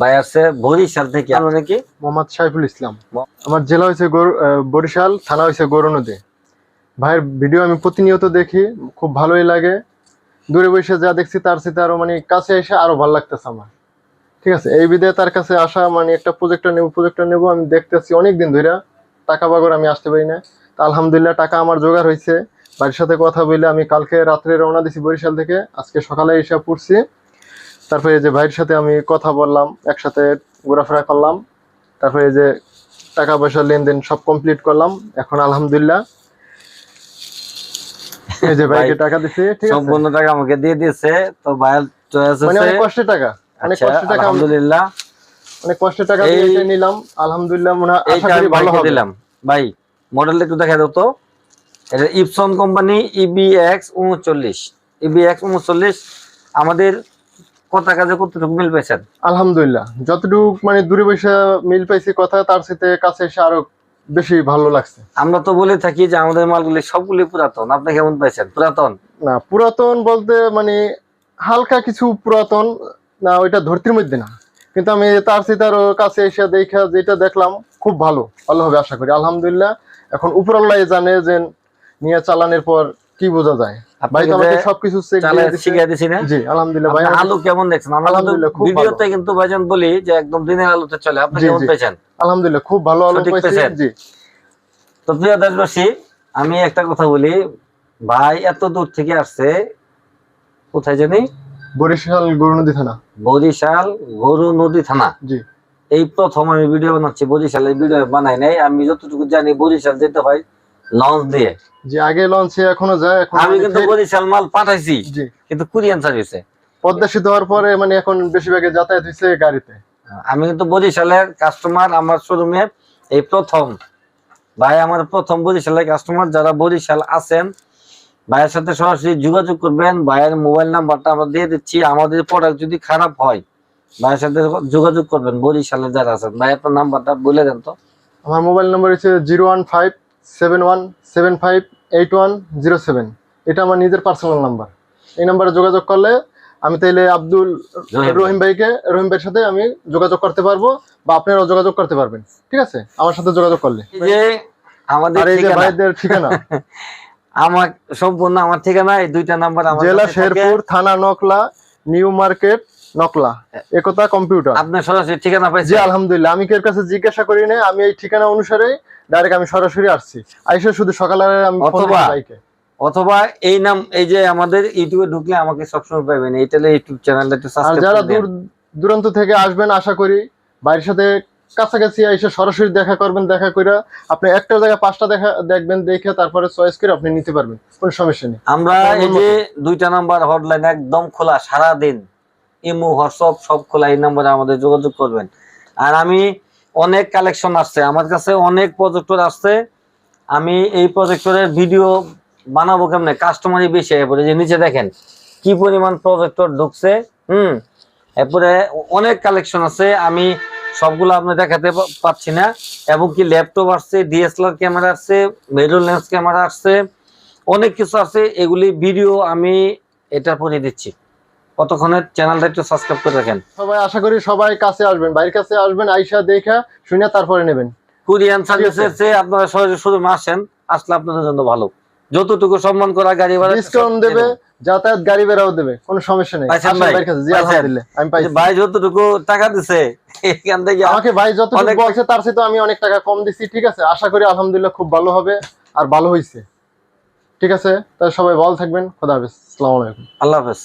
ভাই আসছে বরিশাল থেকে আপনার নাকি? মোহাম্মদ সাইফুল ইসলাম। আমার জেলা হয়েছে বরিশাল থানা হয়েছে গৌরনদী ভাইয়ের ভিডিও আমি প্রতিনিয়ত দেখি খুব ভালোই লাগে। দূরে বসে যা দেখছি তার সাথে আরও মানে কাছে এসে আরও ভালো লাগতেছে আমার। ঠিক আছে এই বিদে তার কাছে আসা মানে একটা প্রজেক্টর নেব প্রজেক্টর নেব আমি দেখতেছি অনেক দিন ধরে টাকা বাগর আমি আসতে পারি না। তা আলহামদুলিল্লাহ টাকা আমার জোগাড় হয়েছে বাড়ির সাথে কথা বলে আমি কালকে রাত্রে রওনা দিছি বরিশাল থেকে। আজকে সকালে এসে পড়ছি। তারপরে যে ভাইয়ের সাথে আমি কথা বললাম একসাথে ঘোরাফেরা করলাম তারপরে যে টাকা পয়সা লেনদেন সব কমপ্লিট করলাম এখন আলহামদুলিল্লাহ। এই যে ভাইকে ভাই, টাকা দিছি ঠিক আছে? সম্পূর্ণ টাকা আমাকে দিয়ে দিয়েছে তো ভাইয়ের চয়েস মানে অনেক কষ্টের টাকা অনেক আচ্ছা, কষ্টের টাকা আলহামদুলিল্লাহ। অনেক কষ্টের টাকা দিয়ে নিলাম আলহামদুলিল্লাহ মনে হয় আশা করি ভালো হবে। দিলাম। ভাই মডেলটা একটু দেখা দাও তো। এটা ইপসন কোম্পানি ইবি এক্স উনচল্লিশ। ইবি এক্স উনচল্লিশ আমাদের কথা কাজে কতটুকু মিল পেয়েছেন আলহামদুলিল্লাহ। যতটুকু মানে দূরে বসে মিল পাইছি কথা তার সাথে কাছে এসে আরও বেশি ভালো লাগছে। আমরা তো বলে থাকি যে আমাদের মালগুলি সবগুলি পুরাতন। আপনি কেমন পাইছেন? পুরাতন? না পুরাতন বলতে মানে হালকা কিছু পুরাতন না ওইটা ধরতির মধ্যে না। কিন্তু আমি তার সিতার কাছে এসে দেখা যেটা দেখলাম খুব ভালো। ভালো হবে আশা করি। আলহামদুলিল্লাহ এখন উপরাল্লাহ জানে যে নিয়ে চালানোর পর কি বোঝা যায়। ভাই তো সবকিছু চেক চালে দিয়ে দিছে। শিখিয়ে দিছি না? জি আলহামদুলিল্লাহ ভাই আলু কেমন দেখছেন? আমরা কিন্তু ভিডিওতে কিন্তু ভাইজান বলি যে একদম দিনের আলুতে চলে। আপনি কেমন পেয়েছেন? আলহামদুলিল্লাহ খুব ভালো আলো পেয়েছেন? জি। তো প্রিয় দেশবাসী আমি একটা কথা বলি। ভাই এত দূর থেকে আসছে কোথায় জানি? বরিশাল গরু নদী থানা। বরিশাল গরু নদী থানা। জি। এই প্রথম আমি ভিডিও বানাচ্ছি বরিশালের ভিডিও বানাই নাই। আমি যতটুকু জানি বরিশাল যেতে হয় লঞ্চ দিয়ে। যে আগে লঞ্চে এখনও যায় এখন আমি মানে কিন্তু বরিশাল মাল পাঠাইছি জি। কিন্তু কুরিয়ান সার্ভিসে পদ্মা সেতু হওয়ার পরে মানে এখন বেশিরভাগে যাতায়াত হয়েছে গাড়িতে। আমি কিন্তু বরিশালের কাস্টমার আমার শোরুমে এই প্রথম। ভাই আমার প্রথম বরিশালের কাস্টমার যারা বরিশাল আছেন ভাইয়ের সাথে সরাসরি যোগাযোগ করবেন ভাইয়ের মোবাইল নাম্বারটা আমরা দিয়ে দিচ্ছি। আমাদের প্রোডাক্ট যদি খারাপ হয় ভাইয়ের সাথে যোগাযোগ করবেন বরিশালে যারা আছেন। ভাই আপনার নাম্বারটা বলে দেন তো। আমার মোবাইল নাম্বার হচ্ছে zero one five seven one seven five eight one zero seven এটা আমার নিজের পার্সোনাল নাম্বার এই নাম্বারে যোগাযোগ করলে আমি তাইলে আব্দুল রহিম। ভাইকে রহিম ভাইয়ের সাথে আমি যোগাযোগ করতে পারব বা আপনারাও যোগাযোগ করতে পারবেন। ঠিক আছে? আমার সাথে যোগাযোগ করলে। আমাদের ঠিকানা, ভাইদের ঠিকানা। আমার সম্পূর্ণ আমার ঠিকানা এই দুইটা নাম্বার জেলা শেরপুর থানা Nakla new market Nakla. Ekota computer আপনার সরাসরি ঠিকানা জি পাইছেন আলহামদুলিল্লাহ। আমি কের কাছে জিজ্ঞাসা করি নাই? আমি এই ঠিকানা অনুসারে ডাইরেক্ট আমি সরাসরি আসছি। আইসা শুধু সকালে আমি অথবা অথবা এই নাম এই যে আমাদের ইউটিউবে ঢুকলে আমাকে সবসময় পাবেন এইটা ইউটিউব চ্যানেলটা একটু সাবস্ক্রাইব যারা দূর দূরান্ত থেকে আসবেন আশা করি বাড়ির সাথে কাছাকাছি এসে সরাসরি দেখা করবেন দেখা করে আপনি একটা জায়গায় পাঁচটা দেখা দেখবেন দেখে তারপরে চয়েস করে আপনি নিতে পারবেন। কোনো সমস্যা নেই। আমরা এই যে দুইটা নাম্বার হটলাইন একদম খোলা সারা দিন ইমো, হোয়াটসঅ্যাপ, সব খোলা এই নাম্বারে আমাদের যোগাযোগ করবেন। আর আমি অনেক কালেকশন আসছে, আমার কাছে অনেক প্রজেক্টর আসছে। আমি এই প্রজেক্টরের ভিডিও বানাবো কেমনে? কাস্টমারই বেশি, এরপরে যে নিচে দেখেন, কি পরিমাণ প্রজেক্টর ঢুকছে, হুম? এরপরে অনেক কালেকশন আছে, আমি সবগুলো আপনি দেখাতে পাচ্ছি না। এবং কি ল্যাপটপ আসছে ডিএসএলআর ক্যামেরা আসছে মেরো লেন্স ক্যামেরা আসছে, অনেক কিছু আছে এগুলি ভিডিও আমি এটা পরে দিচ্ছি। কতক্ষণের চ্যানেলটা একটু সাবস্ক্রাইব করে রাখেন। সবাই আশা করি সবাই কাছে আসবেন। বাইরের কাছে আসবেন আইসা দেখা শুনে তারপরে নেবেন। কুরিয়ান সার্ভিসের চেয়ে আপনারা সহজে শুধু আসেন আসলে আপনাদের জন্য ভালো। যতটুকু সম্মান করা গাড়ি ভাড়া ডিসকাউন্ট দেবে যাতায়াত গাড়ি বেড়াও দেবে কোনো সমস্যা নেই। আমি পাইছি। ভাই যতটুকু টাকা দিছে এখান থেকে আমাকে ভাই যতটুকু বলছে তার সাথে আমি অনেক টাকা কম দিছি ঠিক আছে? আশা করি আলহামদুলিল্লাহ খুব ভালো হবে আর ভালো হয়েছে ঠিক আছে? তাহলে সবাই ভালো থাকবেন খোদা হাফেজ। আসসালামু আলাইকুম। আল্লাহ হাফেজ।